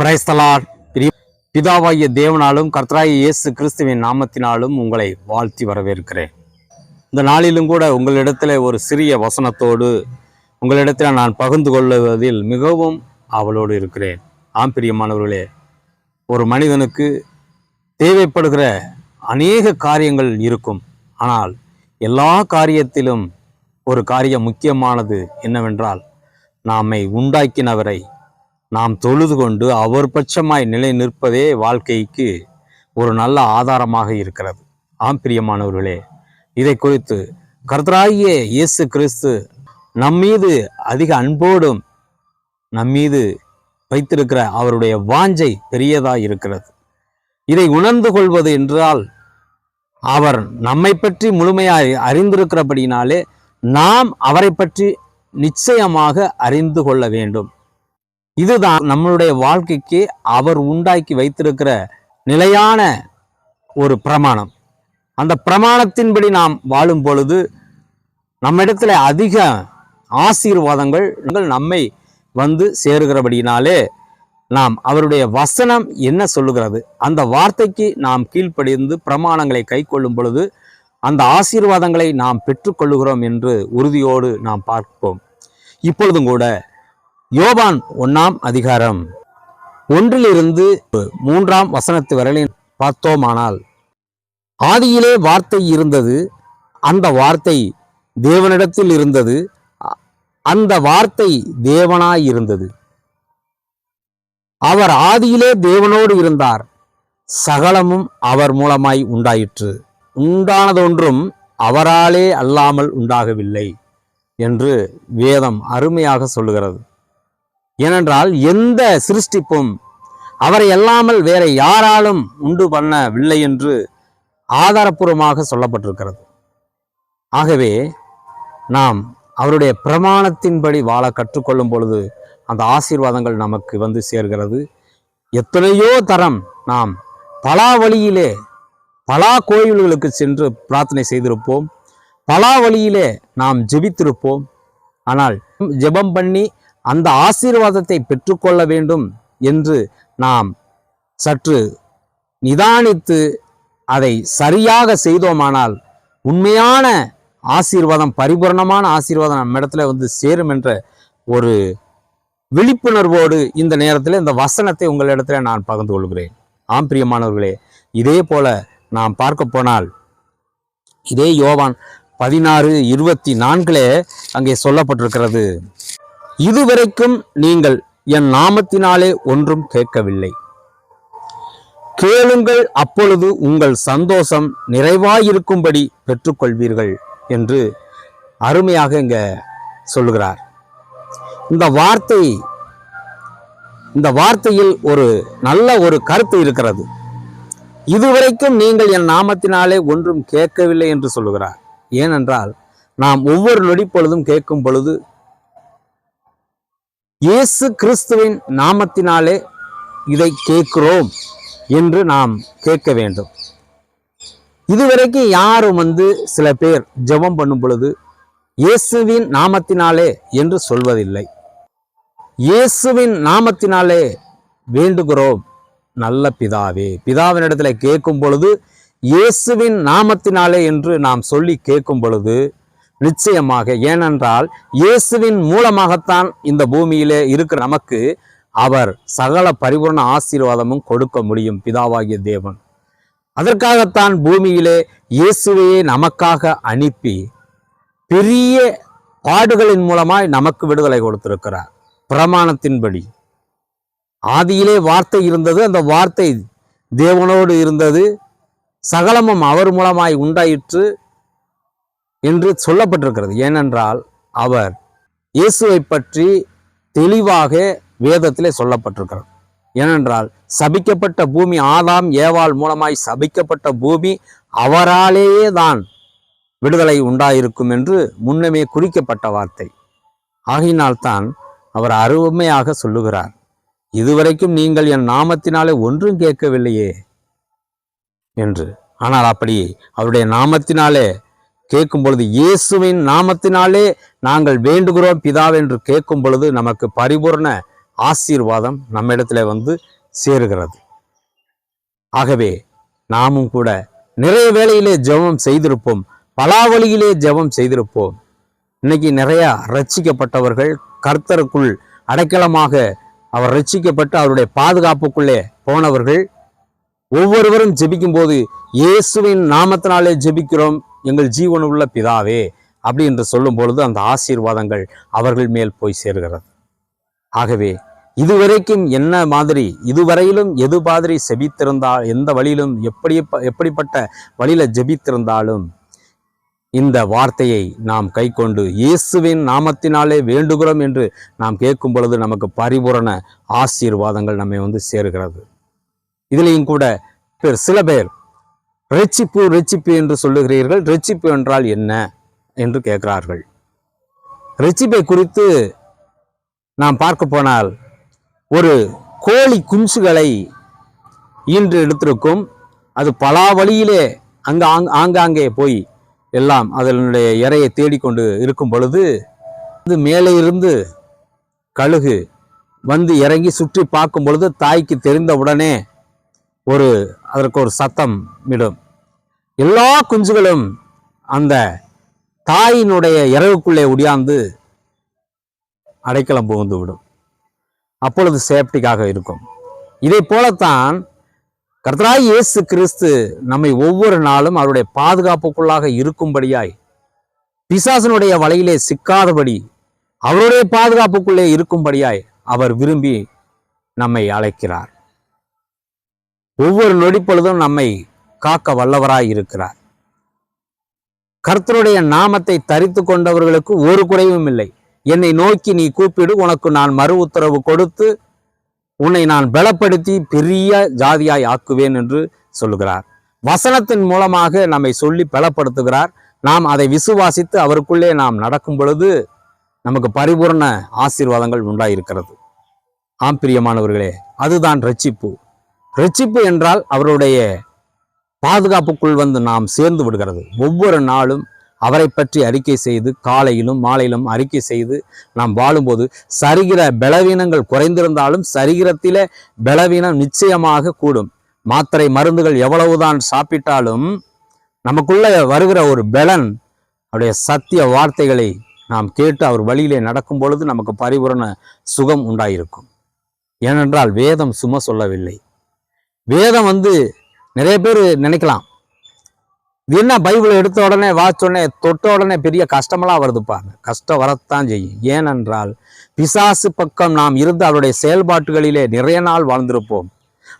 Praise the Lord பிதாவாகிய தேவனாலும் கர்த்தராய இயேசு கிறிஸ்துவின் நாமத்தினாலும் உங்களை வாழ்த்தி வரவேற்கிறேன். இந்த நாளிலும் கூட உங்களிடத்தில் ஒரு சிறிய வசனத்தோடு உங்களிடத்தில் நான் பகிர்ந்து கொள்ளுவதில் மிகவும் அவளோடு இருக்கிறேன். ஆம் பிரியமானவர்களே ஒரு மனிதனுக்கு தேவைப்படுகிற அநேக காரியங்கள் இருக்கும். ஆனால் எல்லா காரியத்திலும் ஒரு காரியம் முக்கியமானது என்னவென்றால் நாமை உண்டாக்கினவரை நாம் தொழுது கொண்டு அவர் பட்சமாய் நிலை நிற்பதே வாழ்க்கைக்கு ஒரு நல்ல ஆதாரமாக இருக்கிறது. ஆம் பிரியமானவர்களே இதை குறித்து கர்த்தராகிய இயேசு கிறிஸ்து நம்மீது அதிக அன்போடும் நம்மீது வைத்திருக்கிற அவருடைய வாஞ்சை பெரியதாக இருக்கிறது. இதை உணர்ந்து கொள்வது என்றால் அவர் நம்மை பற்றி முழுமையாக அறிந்திருக்கிறபடினாலே நாம் அவரை பற்றி நிச்சயமாக அறிந்து கொள்ள வேண்டும். இதுதான் நம்மளுடைய வாழ்க்கைக்கு அவர் உண்டாக்கி வைத்திருக்கிற நிலையான ஒரு பிரமாணம். அந்த பிரமாணத்தின்படி நாம் வாழும் பொழுது நம்மிடத்துல அதிக ஆசீர்வாதங்கள் நம்மை வந்து சேருகிறபடினாலே நாம் அவருடைய வசனம் என்ன சொல்லுகிறது? அந்த வார்த்தைக்கு நாம் கீழ்ப்படிந்து பிரமாணங்களை கை கொள்ளும் பொழுது அந்த ஆசீர்வாதங்களை நாம் பெற்றுக்கொள்ளுகிறோம் என்று உறுதியோடு நாம் பார்ப்போம். இப்பொழுதும் கூட யோபான் ஒன்னாம் அதிகாரம். ஒன்றிலிருந்து மூன்றாம் வசனத்து வரலை பார்த்தோமானால் ஆதியிலே வார்த்தை இருந்தது அந்த வார்த்தை தேவனிடத்தில் இருந்தது அந்த வார்த்தை தேவனாய் இருந்தது. அவர் ஆதியிலே தேவனோடு இருந்தார் சகலமும் அவர் மூலமாய் உண்டாயிற்று. உண்டானதொன்றும் அவராலே அல்லாமல் உண்டாகவில்லை என்று வேதம் அருமையாக சொல்லுகிறது. ஏனென்றால் எந்த சிருஷ்டிப்பும் அவரை அல்லாமல் வேற யாராலும் உண்டு பண்ணவில்லை என்று ஆதாரபூர்வமாக சொல்லப்பட்டிருக்கிறது. ஆகவே நாம் அவருடைய பிரமாணத்தின்படி வாழ கற்றுக்கொள்ளும் பொழுது அந்த ஆசீர்வாதங்கள் நமக்கு வந்து சேர்கிறது. எத்தனையோ தரம் நாம் பலா வழியிலே பலா கோயில்களுக்கு சென்று பிரார்த்தனை செய்திருப்போம். பலா வழியிலே நாம் ஜெபித்திருப்போம். ஆனால் ஜெபம் பண்ணி அந்த ஆசீர்வாதத்தை பெற்றுக்கொள்ள வேண்டும் என்று நாம் சற்று நிதானித்து அதை சரியாக செய்தோமானால் உண்மையான ஆசீர்வாதம் பரிபூரணமான ஆசீர்வாதம் நம்ம இடத்துல வந்து சேரும் என்ற ஒரு விழிப்புணர்வோடு இந்த நேரத்தில் இந்த வசனத்தை உங்களிடத்தில் நான் பகிர்ந்து கொள்கிறேன். ஆம் பிரியமானவர்களே இதே போல நாம் பார்க்க போனால் இதே யோவான் பதினாறு இருபத்தி நான்கிலே அங்கே சொல்லப்பட்டிருக்கிறது. இதுவரைக்கும் நீங்கள் என் நாமத்தினாலே ஒன்றும் கேட்கவில்லை. கேளுங்கள் அப்பொழுது உங்கள் சந்தோஷம் நிறைவாயிருக்கும்படி பெற்றுக்கொள்வீர்கள் என்று அருமையாக இங்க சொல்லுகிறார். இந்த வார்த்தை இந்த வார்த்தையில் ஒரு நல்ல ஒரு கருத்து இருக்கிறது. இதுவரைக்கும் நீங்கள் என் நாமத்தினாலே ஒன்றும் கேட்கவில்லை என்று சொல்லுகிறார். ஏனென்றால் நாம் ஒவ்வொரு நொடி பொழுதும் கேட்கும் பொழுது இயேசு கிறிஸ்துவின் நாமத்தினாலே இதை கேட்கிறோம் என்று நாம் கேட்க வேண்டும். இதுவரைக்கும் யாரும் வந்து சில பேர் ஜெபம் பண்ணும் பொழுது இயேசுவின் நாமத்தினாலே என்று சொல்வதில்லை. இயேசுவின் நாமத்தினாலே வேண்டுகிறோம். நல்ல பிதாவே பிதாவினிடத்தில் கேட்கும் பொழுது இயேசுவின் நாமத்தினாலே என்று நாம் சொல்லி கேட்கும் பொழுது நிச்சயமாக. ஏனென்றால் இயேசுவின் மூலமாகத்தான் இந்த பூமியிலே இருக்கிற நமக்கு அவர் சகல பரிபூர்ண ஆசீர்வாதமும் கொடுக்க முடியும் பிதாவாகிய தேவன். அதற்காகத்தான் பூமியிலே இயேசுவையே நமக்காக அனுப்பி பெரிய பாடுகளின் மூலமாய் நமக்கு விடுதலை கொடுத்திருக்கிறார். பிரமாணத்தின்படி. ஆதியிலே வார்த்தை இருந்தது அந்த வார்த்தை தேவனோடு இருந்தது. சகலமும் அவர் மூலமாய் உண்டாயிற்று. என்று சொல்லப்பட்டிருக்கிறது. ஏனென்றால் அவர் இயேசுவை பற்றி தெளிவாக வேதத்திலே சொல்லப்பட்டிருக்கிறது ஏனென்றால் சபிக்கப்பட்ட பூமி ஆதாம் ஏவாள் மூலமாய் சபிக்கப்பட்ட பூமி அவராலேயே தான் விடுதலை உண்டாயிருக்கும் என்று முன்னமே குறிக்கப்பட்ட வார்த்தை. ஆகையினால்தான் அவர் அருமையாக சொல்லுகிறார். இதுவரைக்கும் நீங்கள் என் நாமத்தினாலே ஒன்றும் கேட்கவில்லையே என்று. ஆனால் அப்படி அவருடைய நாமத்தினாலே கேட்கும் பொழுது இயேசுவின் நாமத்தினாலே நாங்கள் வேண்டுகிறோம். பிதாவென்று கேட்கும் பொழுது நமக்கு பரிபூர்ண ஆசீர்வாதம் நம்மிடத்துல வந்து சேருகிறது. ஆகவே நாமும் கூட நிறைய வேளையிலே ஜெபம் செய்திருப்போம். பலாவளியிலே ஜெபம் செய்திருப்போம். இன்னைக்கு நிறையா ரட்சிக்கப்பட்டவர்கள் கர்த்தருக்குள் அடைக்கலமாக அவர் ரட்சிக்கப்பட்டு அவருடைய பாதுகாப்புக்குள்ளே போனவர்கள் ஒவ்வொருவரும் ஜெபிக்கும் போது இயேசுவின் நாமத்தினாலே ஜெபிக்கிறோம். எங்கள் ஜீவனுள்ள பிதாவே அப்படி என்று சொல்லும் பொழுது அந்த ஆசீர்வாதங்கள் அவர்கள் மேல் போய் சேர்கிறது. ஆகவே இதுவரைக்கும் என்ன மாதிரி இதுவரையிலும் எது மாதிரி செபித்திருந்தால் எந்த வழியிலும் எப்படி எப்படிப்பட்ட வழியில ஜெபித்திருந்தாலும் இந்த வார்த்தையை நாம் கைக்கொண்டு இயேசுவின் நாமத்தினாலே வேண்டுகிறோம் என்று நாம் கேட்கும் பொழுது நமக்கு பரிபூரண ஆசீர்வாதங்கள் நம்மை வந்து சேருகிறது. இதுலேயும் கூட சில பேர் ரெச்சிப்பு ரெச்சிப்பு என்று சொல்லுகிறீர்கள். ரெச்சிப்பு என்றால் என்ன என்று கேட்கிறார்கள். ரெச்சிப்பை குறித்து நாம் பார்க்க போனால் ஒரு கோழி குஞ்சுகளை ஈன்று எடுத்திருக்கும். அது பலா வழியிலே அங்க ஆங்- ஆங்காங்கே போய் எல்லாம் அதனுடைய இறையை தேடிக்கொண்டு இருக்கும் பொழுது அது மேலே இருந்து கழுகு வந்து இறங்கி சுற்றி பார்க்கும் பொழுது தாய்க்கு தெரிந்த உடனே ஒரு அதற்கு ஒரு சத்தம் விடும். எல்லா குஞ்சுகளும் அந்த தாயினுடைய இறகுக்குள்ளே ஒடியாந்து அடைக்கலம் புகுந்து விடும். அப்பொழுது சேஃப்டிக்காக இருக்கும். இதை போலத்தான் கர்த்தராய் இயேசு கிறிஸ்து நம்மை ஒவ்வொரு நாளும் அவருடைய பாதுகாப்புக்குள்ளாக இருக்கும்படியாய் பிசாசனுடைய வலையிலே சிக்காதபடி அவருடைய பாதுகாப்புக்குள்ளே இருக்கும்படியாய் அவர் விரும்பி நம்மை அழைக்கிறார். ஒவ்வொரு நொடிப்பொழுதும் நம்மை காக்க வல்லவராய் இருக்கிறார். கர்த்தருடைய நாமத்தை தரித்து கொண்டவர்களுக்கு ஒரு குறைவும் இல்லை. என்னை நோக்கி நீ கூப்பிடு உனக்கு நான் மறு உத்தரவு கொடுத்து உன்னை நான் பலப்படுத்தி பெரிய ஜாதியாய் ஆக்குவேன் என்று சொல்லுகிறார். வசனத்தின் மூலமாக நம்மை சொல்லி பலப்படுத்துகிறார். நாம் அதை விசுவாசித்து அவருக்குள்ளே நாம் நடக்கும் பொழுது நமக்கு பரிபூர்ண ஆசீர்வாதங்கள் உண்டாயிருக்கிறது. ஆம் பிரியமானவர்களே அதுதான் ரட்சிப்பு. ரட்சிப்பு என்றால் அவருடைய பாதுகாப்புக்குள் வந்து நாம் சேர்ந்து விடுகிறது. ஒவ்வொரு நாளும் அவரை பற்றி அறிக்கை செய்து காலையிலும் மாலையிலும் அறிக்கை செய்து நாம் வாழும்போது சரிகிற பலவீனங்கள் குறைந்திருந்தாலும் சரிகிரத்தில பலவீனம் நிச்சயமாக கூடும். மாத்திரை மருந்துகள் எவ்வளவுதான் சாப்பிட்டாலும் நமக்குள்ள வருகிற ஒரு பலன் அவருடைய சத்திய வார்த்தைகளை நாம் கேட்டு அவர் வழியிலே நடக்கும் பொழுது நமக்கு பரிபூரண சுகம் உண்டாயிருக்கும். ஏனென்றால் வேதம் சும்மா சொல்லவில்லை. வேதம் வந்து நிறைய பேர் நினைக்கலாம். இது என்ன பைபிள் எடுத்த உடனே வாச்ச உடனே தொட்ட உடனே பெரிய கஷ்டமெல்லாம் வருதுப்பாங்க கஷ்டம் வரத்தான் செய்யும். ஏனென்றால் பிசாசு பக்கம் நாம் இருந்து அவருடைய செயல்பாட்டுகளிலே நிறைய நாள் வாழ்ந்திருப்போம்.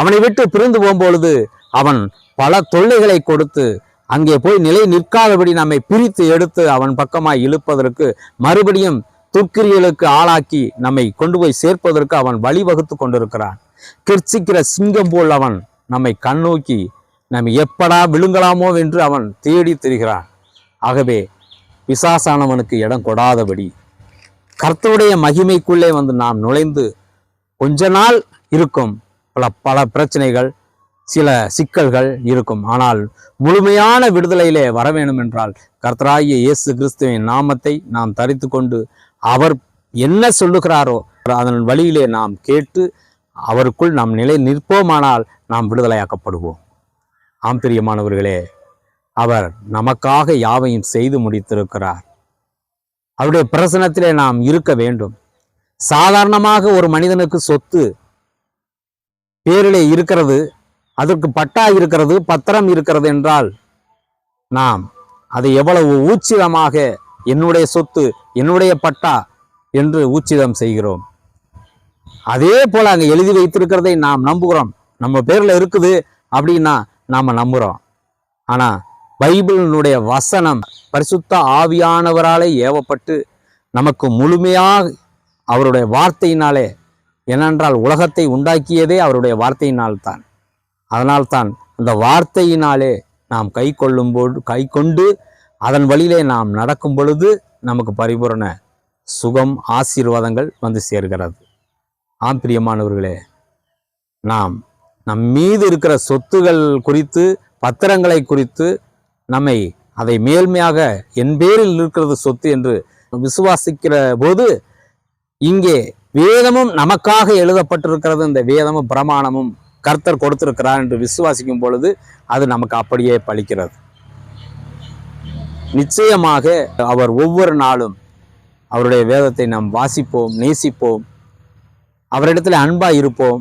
அவனை விட்டு பிரிந்து போகும்பொழுது அவன் பல தொல்லைகளை கொடுத்து அங்கே போய் நிலை நிற்காதபடி நம்மை பிரித்து எடுத்து அவன் பக்கமாய் இழுப்பதற்கு மறுபடியும் துக்கிரியலுக்கு ஆளாக்கி நம்மை கொண்டு போய் சேர்ப்பதற்கு அவன் வழிவகுத்து கொண்டிருக்கிறான். கிர்ச்சிக்கிற சிங்கம் போல் அவன் நம்மை கண்ணோக்கி நம்ம எப்படா விழுங்கலாமோ என்று அவன் தேடி திரிகிறான். ஆகவே பிசாசானவனுக்கு இடம் கொடாதபடி கர்த்தருடைய மகிமைக்குள்ளே வந்து நாம் நுழைந்து கொஞ்ச நாள் இருக்கும். பல பல பிரச்சனைகள் சில சிக்கல்கள் இருக்கும். ஆனால் முழுமையான விடுதலையிலே வர வேண்டும் என்றால் கர்த்தராகிய இயேசு கிறிஸ்துவின் நாமத்தை நாம் தரித்து கொண்டு அவர் என்ன சொல்லுகிறாரோ அதன் வழியிலே நாம் கேட்டு அவருக்குள் நாம் நிலை நிற்போமானால் நாம் விடுதலையாக்கப்படுவோம். ஆம் பிரியமானவர்களே அவர் நமக்காக யாவையும் செய்து முடித்திருக்கிறார். அவருடைய பிரசனத்திலே நாம் இருக்க வேண்டும். சாதாரணமாக ஒரு மனிதனுக்கு சொத்து பேரிலே இருக்கிறது அதற்கு பட்டா இருக்கிறது பத்திரம் இருக்கிறது என்றால் நாம் அதை எவ்வளவு ஊச்சிதமாக என்னுடைய சொத்து என்னுடைய பட்டா என்று ஊச்சிதம் செய்கிறோம். அதே போல் அங்கே எழுதி வைத்திருக்கிறதை நாம் நம்புகிறோம். நம்ம பேரில் இருக்குது அப்படின்னா நாம் நம்புகிறோம் ஆனால் பைபிளினுடைய வசனம் பரிசுத்த ஆவியானவராலே ஏவப்பட்டு நமக்கு முழுமையாக அவருடைய வார்த்தையினாலே ஏனென்றால் உலகத்தை உண்டாக்கியதே அவருடைய வார்த்தையினால் தான் அதனால்தான் அந்த வார்த்தையினாலே நாம் கை கொள்ளும்போது கை கொண்டு அதன் வழியிலே நாம் நடக்கும் பொழுது நமக்கு பரிபூரண சுகம் ஆசீர்வாதங்கள் வந்து சேர்கிறது. ஆம் பிரியமானவர்களே நாம் நம் மீது இருக்கிற சொத்துகள் குறித்து பத்திரங்களை குறித்து நம்மை அதை மேல்மையாக என் பேரில் இருக்கிறது சொத்து என்று விசுவாசிக்கிற போது இங்கே வேதமும் நமக்காக எழுதப்பட்டிருக்கிறது. இந்த வேதமும் பிரமாணமும் கர்த்தர் கொடுத்திருக்கிறார் என்று விசுவாசிக்கும் பொழுது அது நமக்கு அப்படியே பழிக்கிறது. நிச்சயமாக அவர் ஒவ்வொரு நாளும் அவருடைய வேதத்தை நாம் வாசிப்போம் நேசிப்போம். அவரிடத்தில் அன்பா இருப்போம்.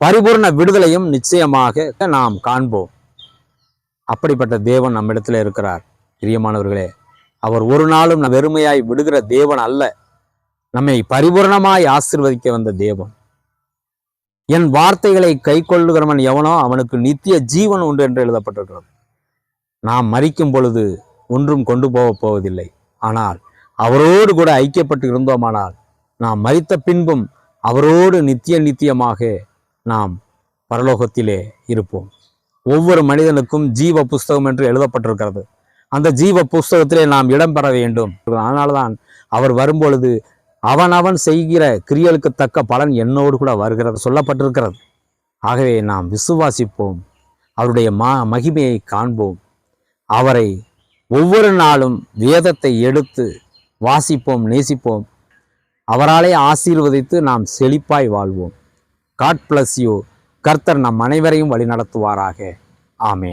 பரிபூர்ண விடுதலையும் நிச்சயமாக நாம் காண்போம். அப்படிப்பட்ட தேவன் நம்மிடத்தில் இருக்கிறார். பிரியமானவர்களே அவர் ஒரு நாளும் நம் வெறுமையாய் விடுகிற தேவன் அல்ல. நம்மை பரிபூரணமாய் ஆசிர்வதிக்க வந்த தேவன். என் வார்த்தைகளை கை கொள்ளுகிறவன் எவனோ அவனுக்கு நித்திய ஜீவன் உண்டு என்று எழுதப்பட்டிருக்கிறது. நாம் மறிக்கும் பொழுது ஒன்றும் கொண்டு போகப் போவதில்லை. ஆனால் அவரோடு கூட ஐக்கியப்பட்டு இருந்தோமானால் நாம் மறித்த பின்பும் அவரோடு நித்திய நித்தியமாக நாம் பரலோகத்திலே இருப்போம். ஒவ்வொரு மனிதனுக்கும் ஜீவ புஸ்தகம் என்று எழுதப்பட்டிருக்கிறது. அந்த ஜீவ புஸ்தகத்திலே நாம் இடம்பெற வேண்டும். அதனால்தான் அவர் வரும்பொழுது அவன் அவன் செய்கிற கிரியலுக்கு தக்க பலன் என்னோடு கூட வருகிறது சொல்லப்பட்டிருக்கிறது. ஆகவே நாம் விசுவாசிப்போம். அவருடைய மா மகிமையை காண்போம். அவரை ஒவ்வொரு நாளும் வேதத்தை எடுத்து வாசிப்போம் நேசிப்போம். அவராலே ஆசீர்வதித்து நாம் செழிப்பாய் வாழ்வோம். காட் பிளஸ் யூ கர்த்தர் நம் அனைவரையும் வழிநடத்துவாராக. ஆமே